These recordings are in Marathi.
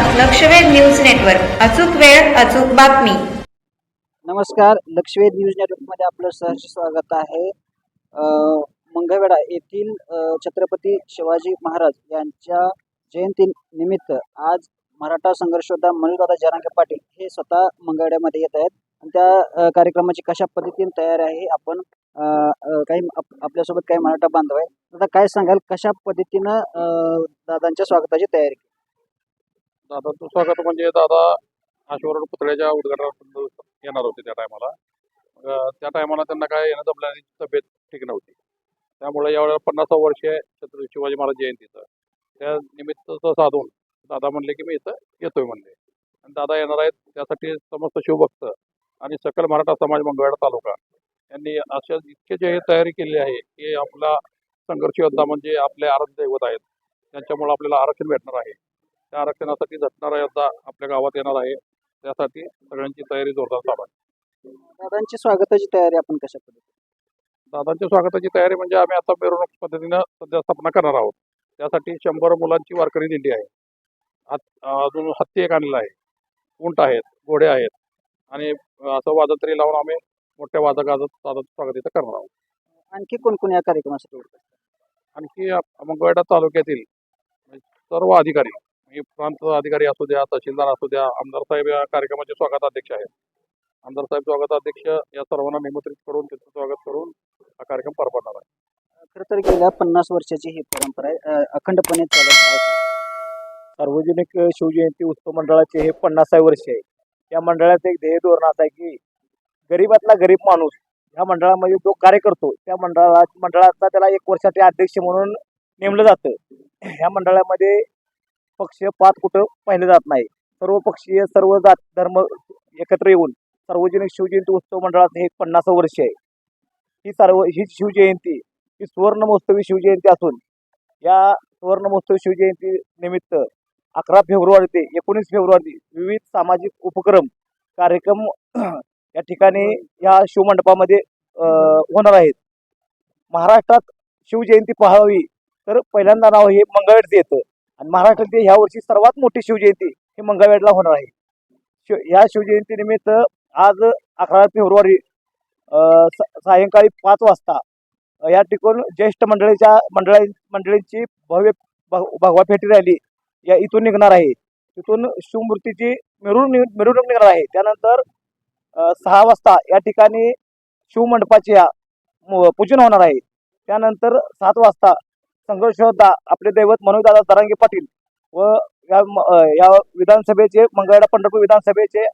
लक्षवेध न्यूज नेटवर्क. अचूक वेळ अचूक बातमी. नमस्कार. लक्षवेध न्यूज नेटवर्कमध्ये आपलं सहर्ष स्वागत आहे. मंगळवेडा मंगळवेढा येथील छत्रपती शिवाजी महाराज यांच्या जयंती निमित्त आज मराठा संघर्षोद्धा मनुदादा जरांगे पाटील हे स्वतः मंगळवेढ्यामध्ये येत आहेत. आणि त्या कार्यक्रमाची कशा पद्धतीने तयारी आहे आपण काही आपल्यासोबत काही मराठा बांधव आहे दादा काय सांगाल? कशा पद्धतीनं दादांच्या स्वागताची तयारी दादांचं स्वागत म्हणजे दादा आशवरण पुतळ्याच्या उद्घाटनाला येणार होते त्या टायमाला त्या टायमाला त्यांना काय येणं जमल्याने तब्येत ठीक नव्हती. त्यामुळे यावेळेला पन्नासा वर्ष आहे छत्रपती शिवाजी महाराज जयंतीचं त्या निमित्त साधून दादा म्हणले की मी इथं येतोय म्हणले. आणि दादा येणार आहेत त्यासाठी समस्त शिवभक्त आणि सकल मराठा समाज मंगळवेढा तालुका यांनी अशा इतके जे तयारी केली आहे की आपला संघर्ष योद्धा म्हणजे आपले आराध्य दैवत आहेत त्यांच्यामुळे आपल्याला आरक्षण भेटणार आहे. त्या आरक्षणासाठी झटणारा योद्धा आपल्या गावात येणार आहे. त्यासाठी सगळ्यांची तयारी जोरदार चालू आहे. दादांची स्वागताची तयारी आपण कशा पद्धतीने दादांच्या स्वागताची तयारी म्हणजे आम्ही आता मिरवणूक पद्धतीनं सध्या स्थापना करणार आहोत. त्यासाठी शंभर मुलांची वारकरी दिंडी आहे. हात अजून हत्ती एक आणलेला आहे. उंट आहेत घोडे आहेत आणि असं वाजंत्री लावून आम्ही मोठ्या वाजत गाजत दादाचं स्वागत इथं करणार आहोत. आणखी कोण कोण या कार्यक्रमासाठी? आणखी आप- मंगळवेढा तालुक्यातील सर्व अधिकारी म्हणजे प्रांत अधिकारी असू द्या तहसीलदार असू द्या आमदार साहेब या कार्यक्रमाचे स्वागत अध्यक्ष आहेत. आमदार साहेब स्वागत अध्यक्ष या सर्वांना निमंत्रित करून त्यांचं स्वागत करून हा कार्यक्रम पार पडणार आहे. खरं तर गेल्या पन्नास वर्षाची ही परंपरा आहे. अखंडपणे चालत आहे. सार्वजनिक शिवजयंती उत्सव मंडळाचे हे पन्नासावे वर्ष आहे. या मंडळाचं एक ध्येय धोरण असं आहे की गरीबातला गरीब माणूस ह्या मंडळामध्ये जो कार्य करतो त्या मंडळाला मंडळाचा त्याला एक वर्षाचे अध्यक्ष म्हणून नेमलं जातं. ह्या मंडळामध्ये पक्ष पाच कुठं पाहिलं जात नाही. सर्व पक्षीय सर्व जात धर्म एकत्र येऊन सार्वजनिक शिवजयंती उत्सव मंडळात हे पन्नास वर्ष आहे. ही सर्व ही शिवजयंती ही सुवर्ण महोत्सवी शिवजयंती असून या सुवर्ण महोत्सवी शिवजयंती निमित्त अकरा फेब्रुवारी ते एकोणीस फेब्रुवारी विविध सामाजिक उपक्रम कार्यक्रम या ठिकाणी या शिवमंडपामध्ये होणार आहेत. महाराष्ट्रात शिवजयंती पाहावी तर पहिल्यांदा नाव हे मंगळवेढचं येतं. आणि महाराष्ट्रातील ह्या वर्षी सर्वात मोठी शिवजयंती ही मंगळवेडला होणार आहे. शिव ह्या शिवजयंतीनिमित्त आज अकरा फेब्रुवारी स- सायंकाळी पाच वाजता या ठिकाण ज्येष्ठ मंडळीच्या मंडळा मंडळींची भव्य भग- भगवा फेटी रॅली या इथून निघणार आहे. तिथून शिवमूर्तीची मिरवणूक निघ- मिरवणूक निघणार आहे त्यानंतर सहा वाजता या ठिकाणी शिवमंडपाचे या पूजन होणार आहे. त्यानंतर सात वाजता संघर्ष होता. आपले दैवत मनोजदादा दरांगे पाटील व या या विधानसभेचे मंगळवेढा पंढरपूर विधानसभेचे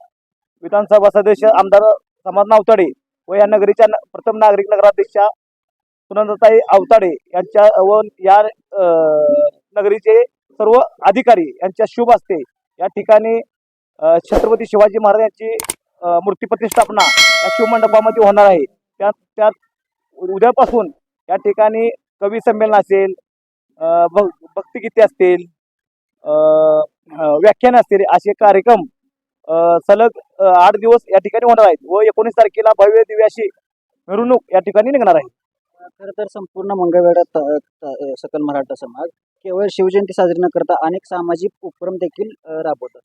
विधानसभा सदस्य आमदार समाज नावताडे व या नगरीच्या न- प्रथम नागरिक नगराध्यक्षा सुनंदाताई अवताडे यांच्या व या नगरीचे सर्व अधिकारी यांच्या शुभ असते या ठिकाणी छत्रपती शिवाजी महाराज यांची मूर्ती प्रतिष्ठापना या शिवमंडपामध्ये होणार आहे. त्यात त्यात उद्यापासून या ठिकाणी कवी संमेलन असेल भक्तिगीते असतील व्याख्यान असतील असे कार्यक्रम सलग आठ दिवस या ठिकाणी होणार आहेत व एकोणीस तारखेला भव्य दिव्याशी मिरवणूक या ठिकाणी निघणार आहे. खरं तर संपूर्ण मंगळवेढा त- त- सकल मराठा समाज केवळ शिवजयंती साजरी न करता अनेक सामाजिक उपक्रम देखील राबवतात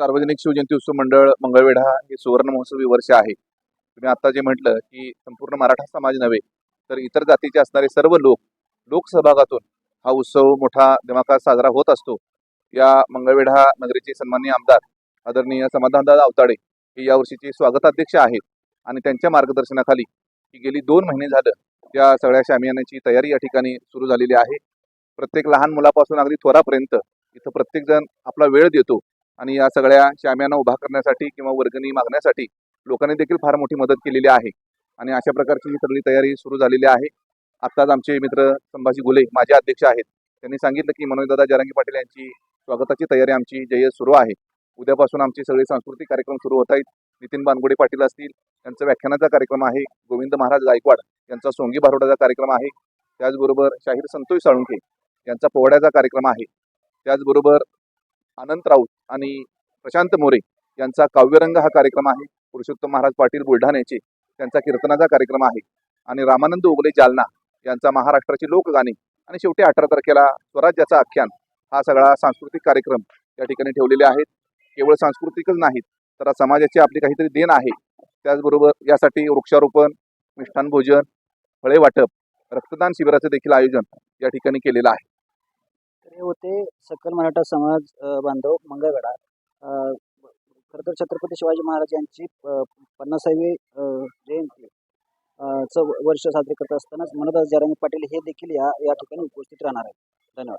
सार्वजनिक शिवजयंती उत्सव मंडळ मंगळवेढा हे सुवर्ण महोत्सवी वर्ष आहे. तुम्ही आता जे म्हटलं की संपूर्ण मराठा समाज नव्हे तर इतर जातीचे असणारे सर्व लोक लोकसहभागातून हा उत्सव मोठा दिमाखात साजरा होत असतो. या मंगळवेढा नगरीचे सन्माननीय आमदार आदरणीय समाधानदादा अवताडे हे यावर्षीचे स्वागताध्यक्ष आहेत आणि त्यांच्या मार्गदर्शनाखाली ही गेली दोन महिने झालं या सगळ्या शामियानाची तयारी या ठिकाणी सुरू झालेली आहे. प्रत्येक लहान मुलापासून अगदी थोरापर्यंत इथं प्रत्येकजण आपला वेळ देतो आणि या सगळ्या शाम्याना उभा करण्यासाठी किंवा वर्गणी मागण्यासाठी लोकांनी देखील फार मोठी मदत केलेली आहे. आणि अशा प्रकारची ही सगळी तयारी सुरू झालेली आहे. आत्ताच आमचे मित्र संभाजी गुले माझे अध्यक्ष आहेत. त्यांनी सांगितलं की मनोजदादा जरांगी पाटील यांची स्वागताची तयारी आमची जय्यत सुरू आहे. उद्यापासून आमचे सगळे सांस्कृतिक कार्यक्रम सुरू होत आहेत. नितीन बानगुडे पाटील असतील त्यांचा व्याख्यानाचा कार्यक्रम आहे. गोविंद महाराज गायकवाड यांचा सोंगी बारोडाचा कार्यक्रम आहे. त्याचबरोबर शाहीर संतोष साळुंके यांचा पोवाड्याचा कार्यक्रम आहे. त्याचबरोबर अनंत राऊत आणि प्रशांत मोरे यांचा काव्यरंग हा कार्यक्रम आहे. पुरुषोत्तम महाराज पाटील बुलढाण्याचे. त्यांचा कीर्तनाचा कार्यक्रम आहे. आणि रामानंद उगले जालना यांचा महाराष्ट्राची लोकगाणी. आणि शेवटी अठरा तारखेला स्वराज्याचा आख्यान हा सगळा सांस्कृतिक कार्यक्रम या ठिकाणी ठेवलेले आहेत. केवळ सांस्कृतिकच नाहीत तर समाजाची आपली काहीतरी देण आहे. त्याचबरोबर यासाठी वृक्षारोपण मिष्ठान भोजन फळे वाटप रक्तदान शिबिराचं देखील आयोजन या ठिकाणी केलेलं आहे. हे होते सकल मराठा समाज बांधव मंगळगडात. खरं तर छत्रपती शिवाजी महाराज यांची पन्नासावी च वर्ष साजरे करत असतानाच मनोदास जरांगे पाटील हे देखील या या ठिकाणी उपस्थित राहणार आहेत. धन्यवाद.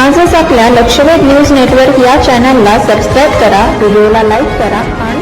आजच आपल्या लक्षवेध न्यूज नेटवर्क या चॅनलला सबस्क्राईब करा व्हिडिओला लाईक करा आणि